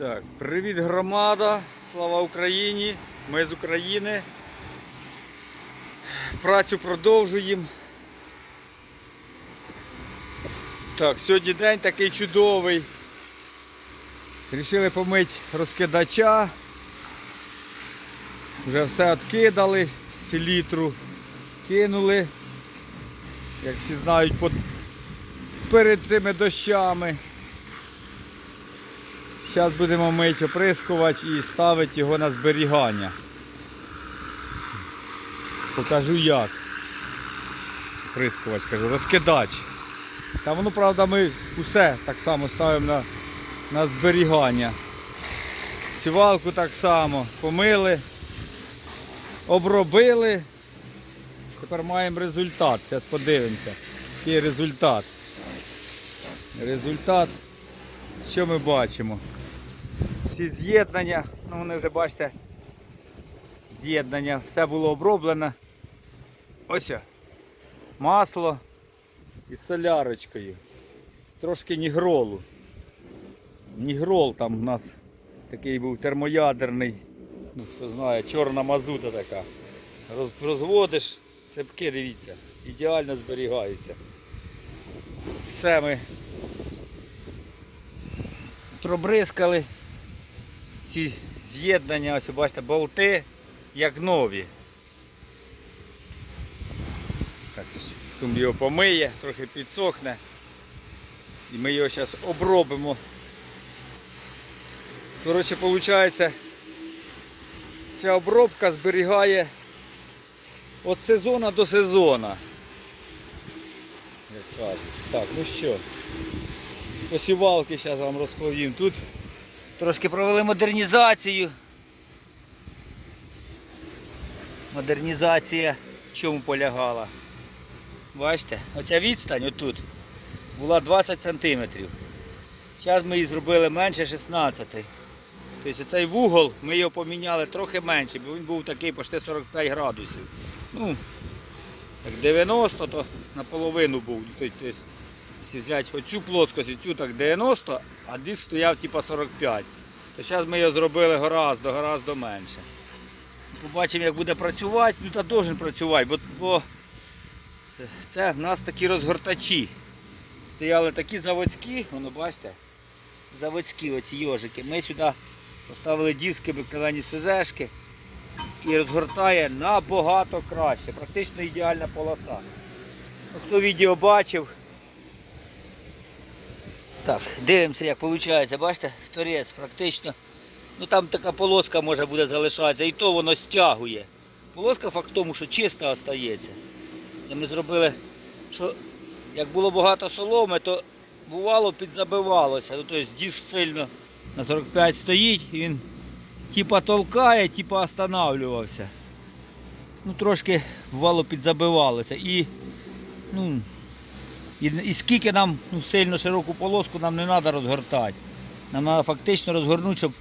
Так, привіт громада, слава Україні, ми з України. Працю продовжуємо. Так, сьогодні день такий чудовий. Рішили помити розкидача. Вже все відкидали, селітру кинули. Як всі знають, перед цими дощами. Зараз будемо мити оприскувач і ставити його на зберігання. Покажу як. Оприскувач, кажу, розкидач. Та воно, правда, ми усе так само ставимо на, на зберігання. Сівалку так само помили, обробили. Тепер маємо результат. Зараз подивимося. Який результат. Результат. Що ми бачимо? Всі з'єднання, ну вони вже бачите, з'єднання, все було оброблено. Ось. Масло із солярочкою. Трошки нігролу. Нігрол там у нас такий був термоядерний, ну хто знає, чорна мазута така. Розводиш, цепки, дивіться, ідеально зберігаються. Все ми пробризкали всі з'єднання, ось бачите, болти як нові. Так, його помиє, трохи підсохне. І ми його зараз обробимо. Коротше, виходить, ця обробка зберігає від сезону до сезону. Так, ну що, посівалки зараз вам розповім. Тут трошки провели модернізацію. Модернізація в чому полягала? Бачите, оця відстань отут була 20 см. Зараз ми її зробили менше 16. Тобто цей вугол ми його поміняли трохи менше, бо він був такий почти 45 градусів. Ну, так 90, то наполовину був. Тобто, якщо взяти оцю плоскость, оцю так 90, а диск стояв типа 45. То зараз ми його зробили гораздо, гораздо менше. Побачимо, як буде працювати. Ну та должен працювати, бо, бо це в нас такі розгортачі. Стояли такі заводські, воно бачите, заводські оці йожики. Ми сюди поставили диски обикновені СЗшки і розгортає набагато краще. Практично ідеальна полоса. Хто відео бачив. Так, дивимося, як виходить. Бачите, творець практично. Ну там така полоска може буде залишатися, і то воно стягує. Полоска факт тому, що чиста остається. І ми зробили, що як було багато соломи, то бувало підзабивалося. Ну, тобто диск сильно на 45 стоїть, і він типа толкає, типа останавливався. Ну, трошки бувало підзабивалося. І, ну, і, і скільки нам ну, сильно широку полоску нам не треба розгортати. Нам треба фактично розгорнути, щоб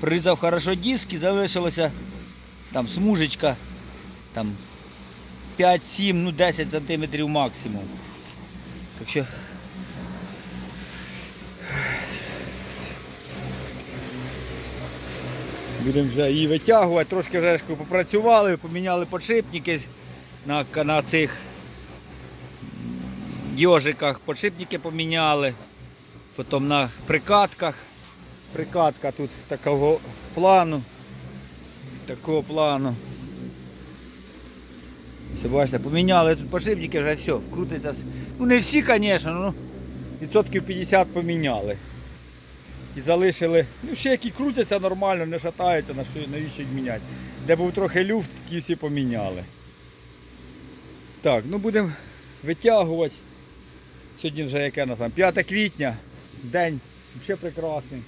прорізав хорошо диск і залишилося там смужечка там 5-7, ну 10 сантиметрів максимум. Так що будемо вже її витягувати, трошки вже попрацювали, поміняли подшипники на, на цих йожиках, подшипники поміняли, потім на прикатках. Прикатка тут такого плану. Такого плану. Все, бачите, поміняли тут подшипники, вже все, вкрутиться. Ну не всі, звісно, ну відсотків 50 поміняли. І залишили, ну ще які крутяться нормально, не шатаються, на що навіщо їх міняти. Де був трохи люфт, ті всі поміняли. Так, ну будемо витягувати. Сьогодні вже яке на там 5 квітня, день взагалі прекрасний.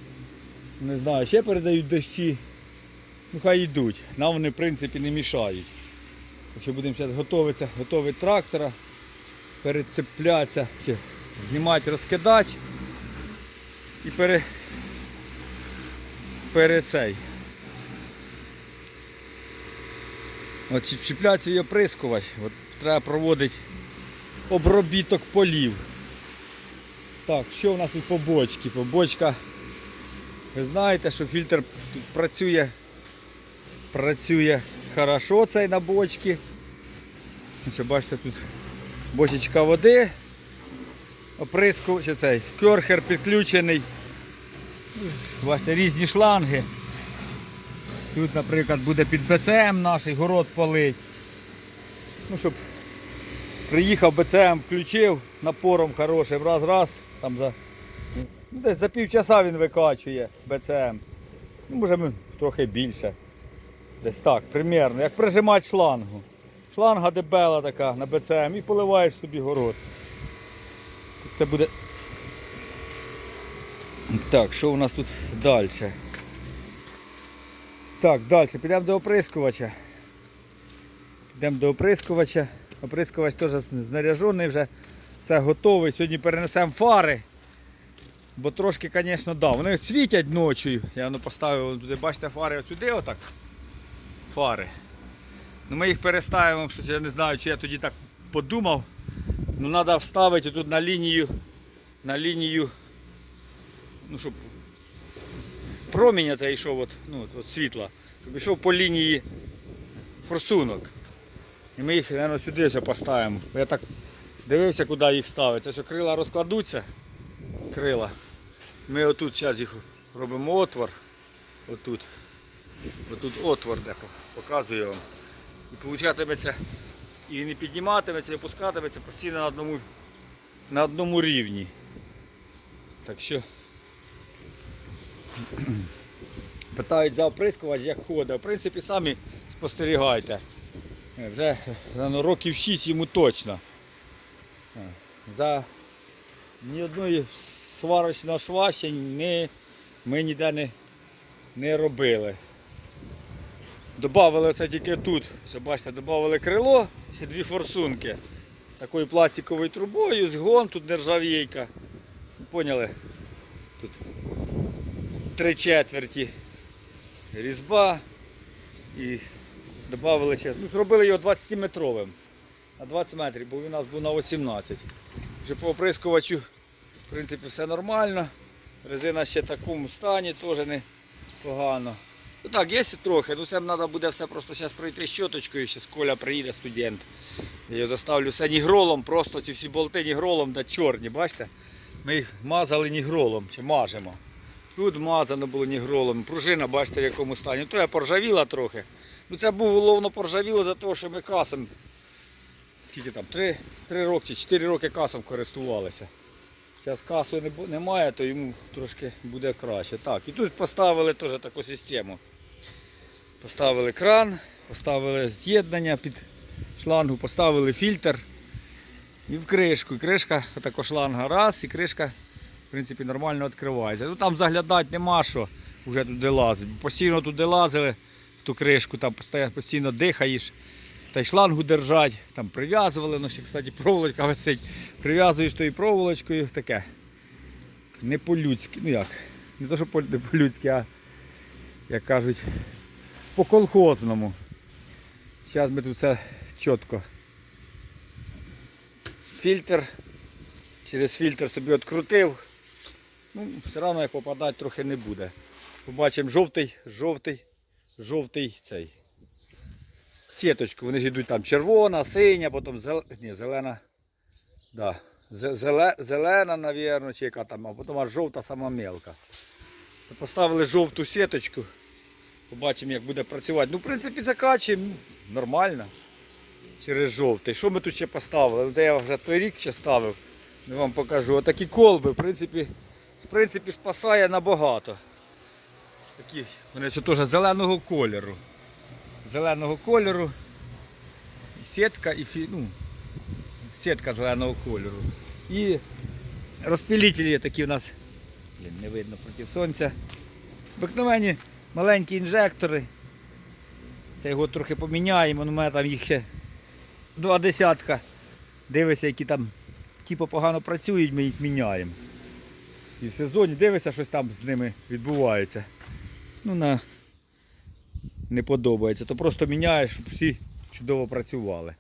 Не знаю, ще передають дощі. Ну хай йдуть. Нам вони в принципі не мішають. Якщо будемо зараз готуватися, готувати трактора, перецеплятися, знімати розкидач і пере, пере цей. От чіп- чіплятися і оприскувач. Треба проводити обробіток полів. Так, що у нас тут по бочці? По бочка Ви знаєте, що фільтр тут працює, працює хорошо цей на бочці. Бачите, тут бочечка води, оприску, чи цей керхер підключений. Бачите, різні шланги. Тут, наприклад, буде під БЦМ наш город полить. Ну, щоб приїхав БЦМ, включив напором хорошим, раз-раз, там за, ну, десь за півчаса він викачує БЦМ. Ну, може трохи більше. Десь так, примерно, як прижимати шлангу. Шланга дебела така на БЦМ і поливаєш собі город. Це буде. Так, що у нас тут далі? Так, далі, підемо до оприскувача. Підемо до оприскувача. Оприскувач теж знаряжений вже, все готовий. Сьогодні перенесемо фари. Бо трошки, звісно, да. Вони світять ночі. Я воно поставив туди, бачите, фари отсюди отак. Фари. Ну, ми їх переставимо, що я не знаю, чи я тоді так подумав. Ну треба вставити тут на лінію, на лінію, ну щоб проміння це йшов от, ну, от, світла, щоб йшов по лінії форсунок. І ми їх, мабуть, сюди поставимо. Я так дивився, куди їх ставити. Ось крила розкладуться. Крила. Ми отут зараз їх робимо отвор. Отут. Отут отвор де показую вам. І получатиметься, і не підніматиметься, і опускатиметься постійно на одному, на одному рівні. Так що питають за оприскувач, як ходить. В принципі, самі спостерігайте. Е, Вже ну, років 6 йому точно. За ні одної сварочного шва ще не, ми ніде не, не робили. Добавили це тільки тут. Ось, бачите, додали крило, ще дві форсунки. Такою пластиковою трубою, згон, тут нержавійка. Поняли? Тут три четверті різьба і додали ще. Ну, зробили його 20-метровим. На 20 метрів, бо він у нас був на 18. Вже по оприскувачу, в принципі, все нормально. Резина ще в такому стані, теж не погано. Ну так, є трохи, ну це треба буде все просто зараз пройти щоточкою, з Коля приїде студент. Я його заставлю все нігролом, просто ці всі болти нігролом да чорні, бачите? Ми їх мазали нігролом, чи мажемо. Тут мазано було нігролом. Пружина, бачите, в якому стані. То я поржавіла трохи. Ну це був головно поржавіло за те, що ми касом, скільки там, 3, 3 роки чи 4 роки касом користувалися. Зараз касу немає, то йому трошки буде краще. Так, і тут поставили теж таку систему. Поставили кран, поставили з'єднання під шлангу, поставили фільтр і в кришку. І кришка, отако шланга раз, і кришка в принципі нормально відкривається. Ну там заглядати нема що вже туди лазить. Постійно туди лазили в ту кришку, там постійно, дихаєш. Та й шлангу держать, там прив'язували, ну ще, кстати, проволочка висить. Прив'язуєш тою проволочкою, таке. Не по-людськи, ну як, не то, що не по-людськи, а як кажуть, по-колхозному. Зараз ми тут все чітко. Фільтр. Через фільтр собі відкрутив. Ну, все одно як попадати трохи не буде. Побачимо жовтий, жовтий, жовтий цей. Сіточку. Вони ж йдуть там червона, синя, потім зел... Ні, зелена. Да. Зеле... Зелена, напевно, чи яка там, а потім аж жовта сама мелка. Поставили жовту сіточку. Побачимо, як буде працювати. Ну, в принципі, закачуємо нормально. Через жовтий. Що ми тут ще поставили? Ну, Це я вже той рік ще ставив. Я вам покажу. Отакі колби, в принципі, в принципі, спасає набагато. Такі, вони теж зеленого кольору. Зеленого кольору. Сітка і ну, сітка зеленого кольору. І розпилителі такі в нас. Блін, не видно проти сонця. Обикновені маленькі інжектори. Це його трохи поміняємо, ну, у мене там їх ще два десятка. Дивися, які там типу погано працюють, ми їх міняємо. І в сезоні дивишся, щось там з ними відбувається. Ну, на... не подобається, то просто міняєш, щоб всі чудово працювали.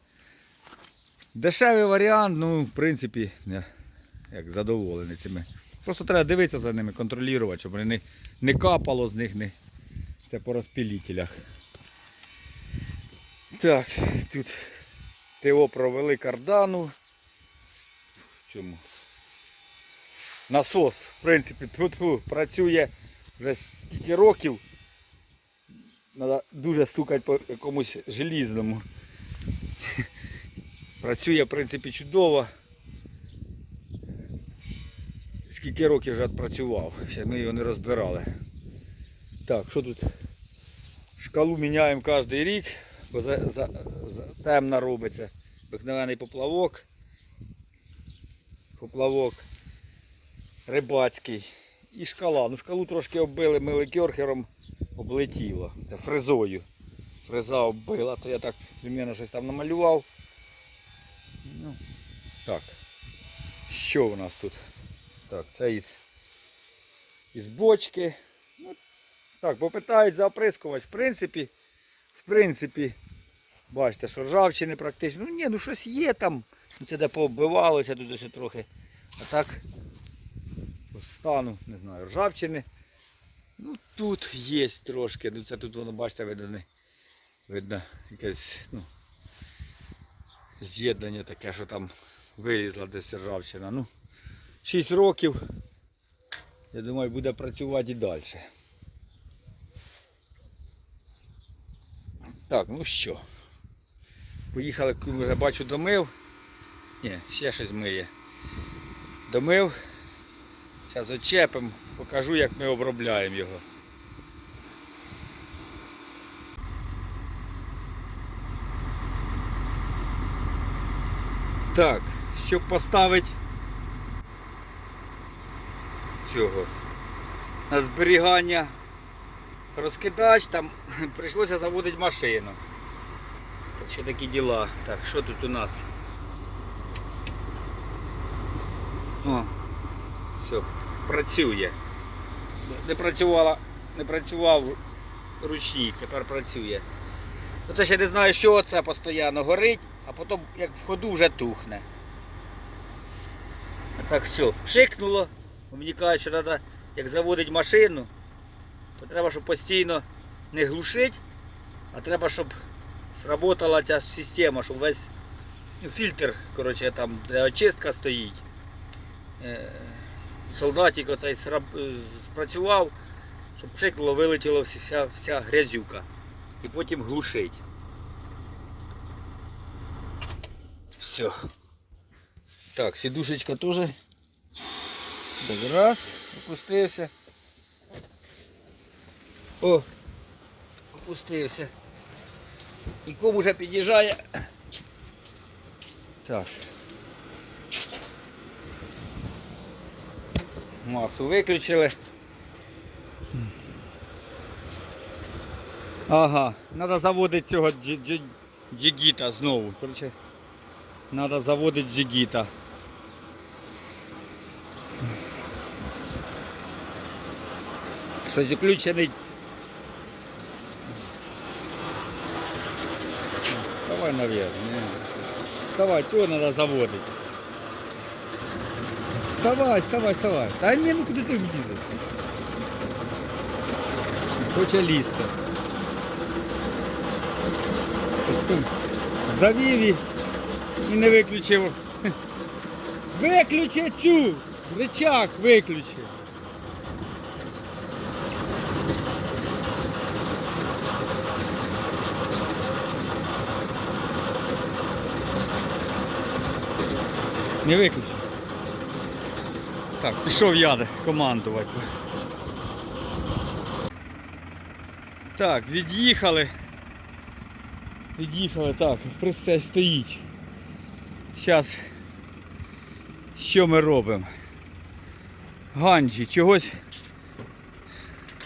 Дешевий варіант, ну, в принципі, я як задоволений цими Просто треба дивитися за ними, контролювати, щоб вони не, не капало з них, не... це по розпілітелях. Так, тут ТО провели кардану. В цьому. Насос, в принципі, тут працює вже скільки років. Треба дуже стукати по якомусь желізному. Працює, в принципі, чудово. Скільки років вже відпрацював, ще ми його не розбирали. Так, що тут? Шкалу міняємо кожен рік, бо за, за, за, темна робиться. Обикновений поплавок. Поплавок рибацький. І шкала. Ну шкалу трошки оббили мили кьорхером, облетіло. Це фрезою. Фреза оббила, то я так примерно щось там намалював. Ну, так. Що у нас тут? Так, це із, із бочки. Ну, так, попитають за оприскувач. В принципі, в принципі, бачите, що ржавчини практично. Ну ні, ну щось є там. Ну, Це де пооббивалося тут ось трохи. А так по стану, не знаю, ржавчини. Ну тут є трошки. Ну це тут воно, бачите, видно, не- видно якесь, ну, з'єднання таке, що там вилізла десь ржавчина. Ну, 6 років. Я думаю, буде працювати і далі. Так, ну що. Поїхали, вже бачу, домив. Ні, ще щось миє. Домив. Зараз очепимо, покажу, як ми обробляємо його. Так, щоб поставити цього на зберігання розкидач, там прийшлося заводити машину. Так що такі діла. Так, що тут у нас? О, все, працює. Не працювала, не працював ручник, тепер працює. Ну, Це ще не знаю, що це постійно горить, а потім як в ходу вже тухне. А так все, пшикнуло. Мені кажуть, що треба, як заводить машину, то треба, щоб постійно не глушити, а треба, щоб сработала ця система, щоб весь фільтр, коротше, там, де очистка стоїть. Солдатик оцей е, спрацював, щоб пшикнуло, вилетіла вся, вся грязюка. І потім глушить. Все. Так, сідушечка теж. Так, раз, опустився. О, опустився. І ком уже під'їжджає. Так. Масу виключили. Ага, треба заводити цього джигіта знову. Короче, треба заводити джигіта. Щось включений. Вставай наверх. Вставай, цього треба заводити. Вставай, вставай, вставай. Та ні, ну куди ти влізеш? Хоче лізти. Ось тут Завів і- і не виключив. Виключи цю! Рычаг виключи. Не виключив. Так, пішов я командувати. Так, від'їхали. Від'їхали, так, прицей стоїть. Зараз що ми робимо? Ганджі, чогось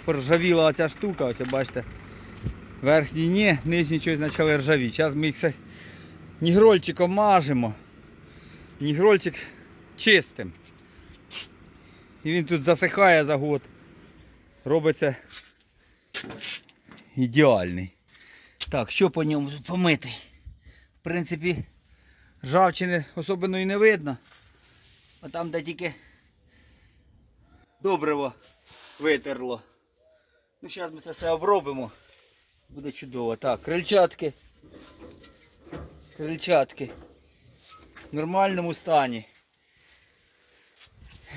поржавіла ця штука, ось бачите. Верхній ні, нижній щось почали ржавіти. Зараз ми їх все нігрольчиком мажемо. Нігрольчик чистим. І він тут засихає за год. Робиться ідеальний. Так, що по ньому тут помитий? В принципі, ржавчини особливо і не видно. А там, де тільки добриво витерло. Ну, зараз ми це все обробимо. Буде чудово. Так, крильчатки. Крильчатки. В нормальному стані.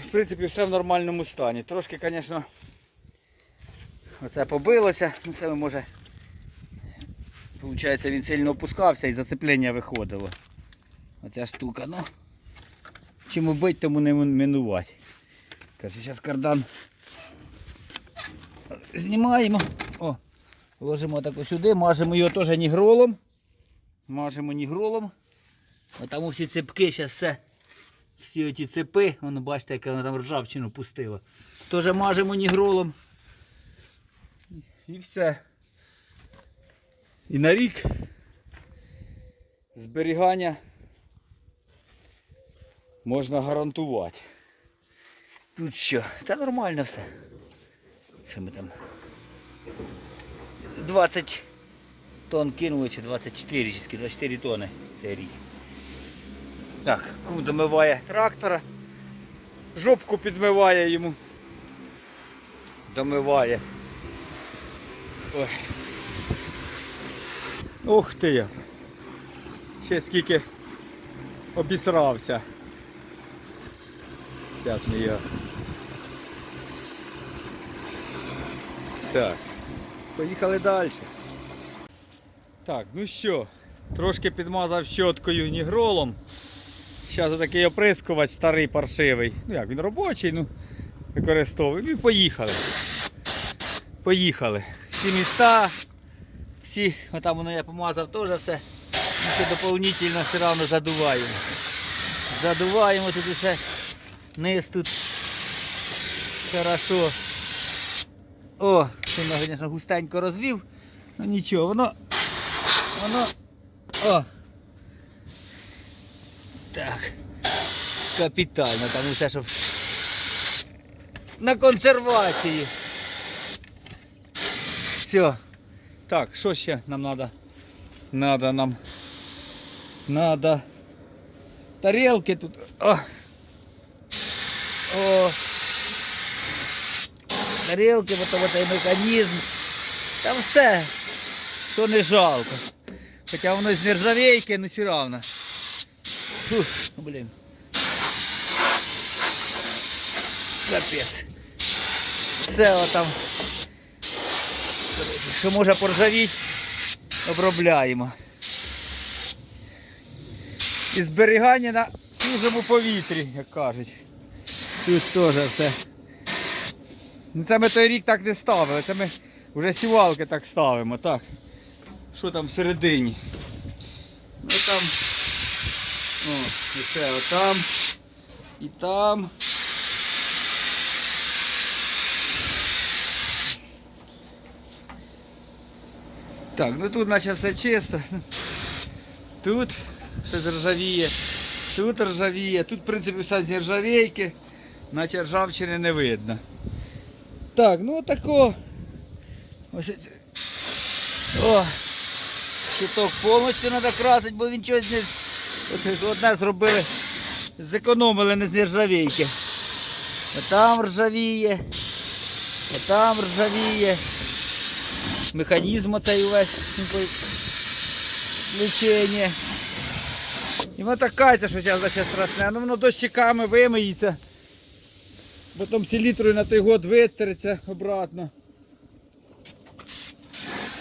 В принципі, все в нормальному стані. Трошки, звісно, оце побилося. Ну це може. Получається, він сильно опускався і зацеплення виходило. Оця штука, ну. Чому бить, тому не минувати. Каже, зараз кардан знімаємо. О, ложимо так сюди, мажемо його теж нігролом. Мажемо нігролом. А там усі цепки, зараз все. Всі оті цепи, воно бачите, яка вона там ржавчину пустила. Теж мажемо нігролом. І все. І на рік зберігання можна гарантувати. Тут що? Та нормально все. Що ми там? 20 тонн кинули чи 24, чи 24 тонни цей рік. Так, кум домиває трактора. Жопку підмиває йому. Домиває. Ой. Ух ти як. Ще скільки обісрався. Зараз ми його. Так. Поїхали далі. Так, ну що, трошки підмазав щоткою нігролом. Зараз такий оприскувач старий паршивий. Ну як, він робочий, ну використовуємо. І поїхали. Поїхали. Всі міста, всі, отам воно я помазав теж все. Ще доповнительно все одно задуваємо. Задуваємо тут усе. Низ тут. Хорошо. О, сильно, звісно, густенько розвів. Ну нічого, воно. Воно. О! Так. Капітально, там усе, щоб на консервації. Все. Так, що ще нам треба? Надо нам. Надо. Тарелки тут. О! О! Тарелки, потім цей механізм. Там все. Що не жалко. Хоча воно з нержавейки, ну все равно. Фух, ну, блін. Капець. Все отам. Що може поржавіти, обробляємо. І зберігання на свіжому повітрі, як кажуть. Тут теж все. Ну це ми той рік так не ставили, це ми вже сівалки так ставимо, так. Що там всередині? Ну там. О, і це отам. І там. Так, ну тут наче все чисто. Тут щось ржавіє. Тут ржавіє. Тут, в принципі, все з нержавейки. Наче ржавчини не видно. Так, ну отако. Ось. О! Щиток повністю треба красити, бо він щось не... От, одне зробили, зекономили не з нержавейки. А там ржавіє, а там ржавіє. Механізм оцей увесь лічення. І воно так кається, що зараз страшне. Ну воно дощиками вимиється. Потім селітрою на той год витереться обратно.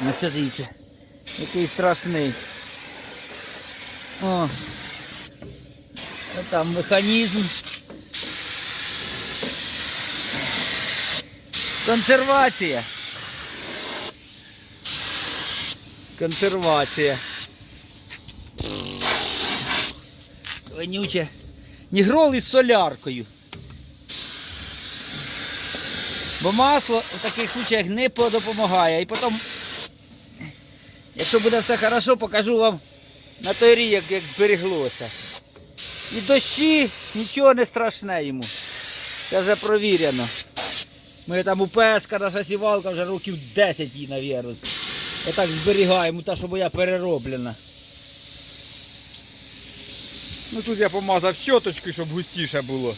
Ну дивіться, який страшний. О. Там механізм. Консервація. Консервація. Вонюче. Нігрол із соляркою. Бо масло в таких случаях не допомагає. І потім, якщо буде все хорошо, покажу вам на той рік, як, як зберіглося. І дощі, нічого не страшне йому. Це вже провірено. Ми там у песка наша сівалка вже років 10 їй, навірно. Отак зберігаємо, та, що моя перероблена. Ну тут я помазав щоточкою, щоб густіше було.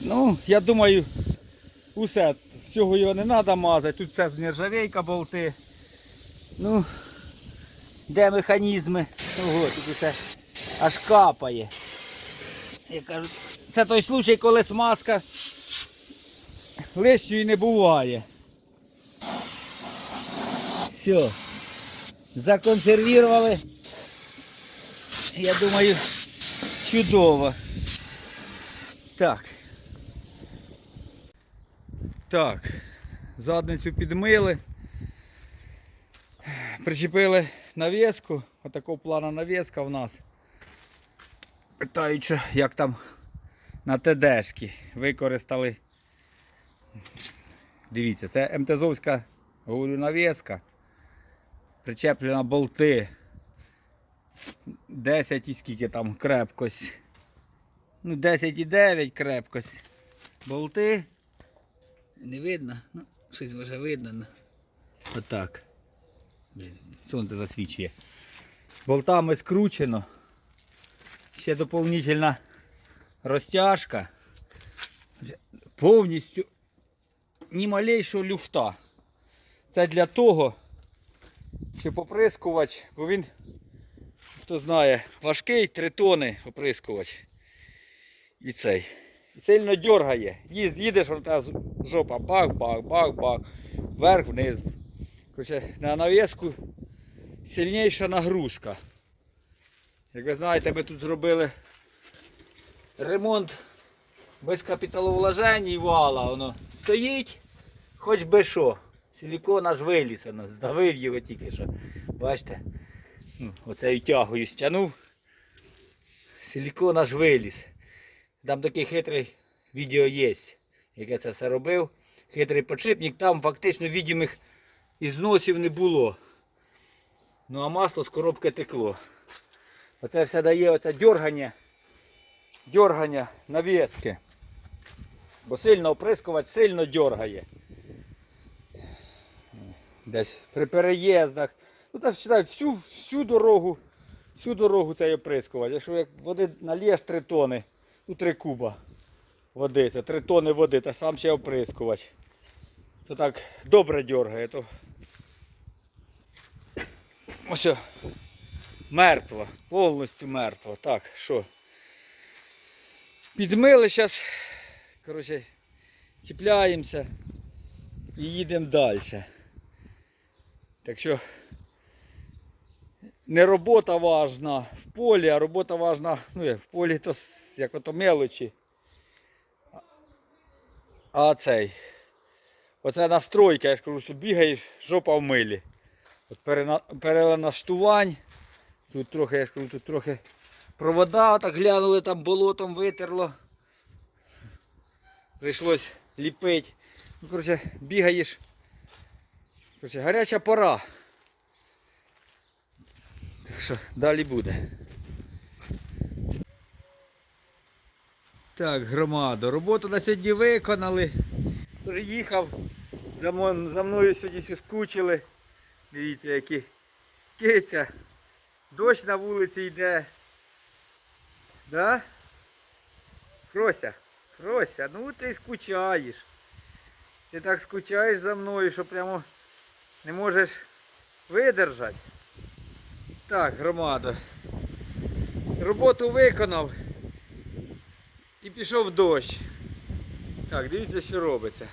Ну, я думаю, усе. Всього його не треба мазати. Тут все з нержавейка болти. Ну, де механізми? Ого, тут усе аж капає. Я кажу, це той случай, коли смазка лишньої не буває. Все. Законсервували. Я думаю, чудово. Так. Так. Задницю підмили. Причепили навіску. Отакого плана навіска в нас. Питають, що як там на ТДшки використали. Дивіться, це МТЗовська говорю, навіска. Причеплена болти. 10 і скільки там крепкость. Ну, 10,9 крепкость. Болти. Не видно? Ну, щось вже видно. Отак. Блін, сонце засвічує. Болтами скручено. Ще доповнительна розтяжка. Повністю ні малейшого люфта. Це для того, щоб оприскувач, бо він, хто знає, важкий, 3 тони оприскувач. І цей. І сильно дергає. Їдеш, жопа бах, бах, бах, бах, вверх, Короче, на навіску сильніша нагрузка. Як ви знаєте, ми тут зробили ремонт без капіталовложень і вала. Воно стоїть, хоч би що. Силікон аж виліз, воно, здавив його тільки що. Бачите? Ну, Оцею тягою стягнув. Силікон аж виліз. Там такий хитрий відео є, як я це все робив. Хитрий подшипник, там фактично відомих ізносів не було. Ну а масло з коробки текло. Оце все дає оце дергання, дергання навіски. Бо сильно оприскувач сильно дергає. Десь при переїздах. Ну так вважай, всю, всю дорогу, всю дорогу цей оприскувач. Якщо як води налєш 3 тони, ну 3 куба води, це 3 тони води, та сам ще оприскувач. То так добре дергає, то ось о, мертво, повністю мертво. Так, що? Підмили зараз, коротше, чіпляємося і їдемо далі. Так що не робота важна в полі, а робота важна, ну як в полі то як ото мелочі. А цей. Оце настройка, я ж кажу, що бігаєш, жопа в милі. От перена, перелаштувань. Тут трохи, я ж кажу, тут трохи провода так глянули, там болотом витерло. Прийшлось ліпити. Ну, коротше, бігаєш. Коротше, гаряча пора. Так що далі буде. Так, громадо, роботу на сьогодні виконали. Приїхав, за, мною сьогодні скучили. Дивіться, які киця. Дощ на вулиці йде. Да? Фрося, Фрося, ну ти скучаєш. Ти так скучаєш за мною, що прямо не можеш видержати. Так, громада. Роботу виконав і пішов дощ. Так, дивіться, що робиться.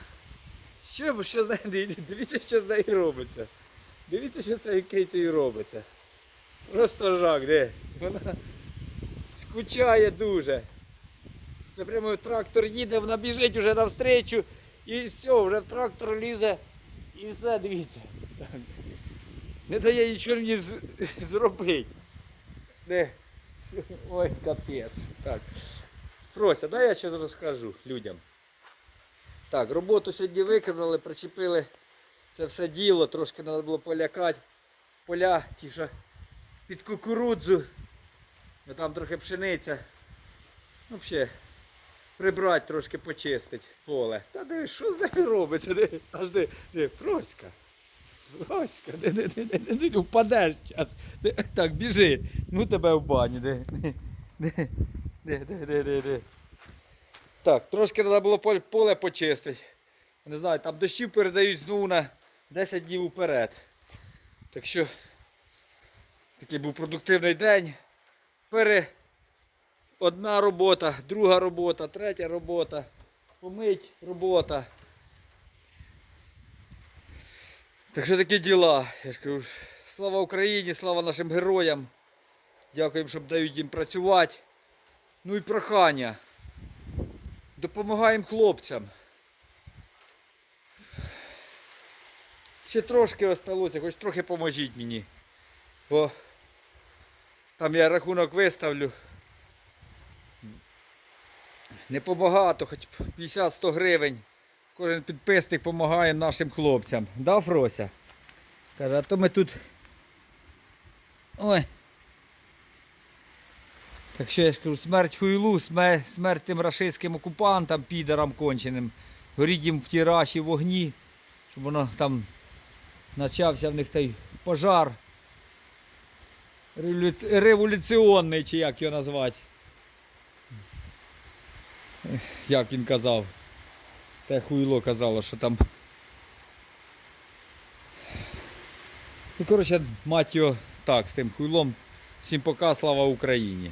Що, що з нею, дивіться, що з нею робиться. Дивіться, що цією кицею робиться. Просто жах, де? Вона скучає дуже. Це прямо трактор їде, вона біжить вже навстрічу і все, вже трактор лізе і все, дивіться. Не дає нічого мені зробити. Не. Ой, капець. Так. Фрося, дай я щось розкажу людям. Так, роботу сьогодні виконали, причепили це все діло, трошки треба було полякати. Поля, ті, що під кукурудзу. Ну, Там трохи пшениця. Ну, взагалі, прибрати, трошки почистити поле. Та диви, що з нею робиться? Диви, аж диви, диви, де, де, де, впадеш зараз. Так, біжи. Ну тебе в де, де, де, де. Так, трошки треба було поле почистити. Не знаю, там дощів передають знову на 10 днів уперед. Так що такий був продуктивний день. Пере... Одна робота, друга робота, третя робота, помить робота. Так що такі діла. Я ж кажу, слава Україні, слава нашим героям. Дякуємо, що дають їм працювати. Ну і прохання. Допомагаємо хлопцям. Ще трошки осталося, хоч трохи поможіть мені. Бо там я рахунок виставлю. Не побагато, хоч 50-100 гривень. Кожен підписник допомагає нашим хлопцям. Да, Фрося? Каже, а то ми тут. Ой. Так що я ж кажу, смерть хуйлу, смерть, тим рашистським окупантам, підерам конченим. Горіть їм в ті раші вогні, щоб воно там почався в них той пожар. Револю- Революціонний, чи як його назвати. Як він казав. Те хуйло казало, що там. Ну, коротше, мать його так, з тим хуйлом. Всім пока, слава Україні.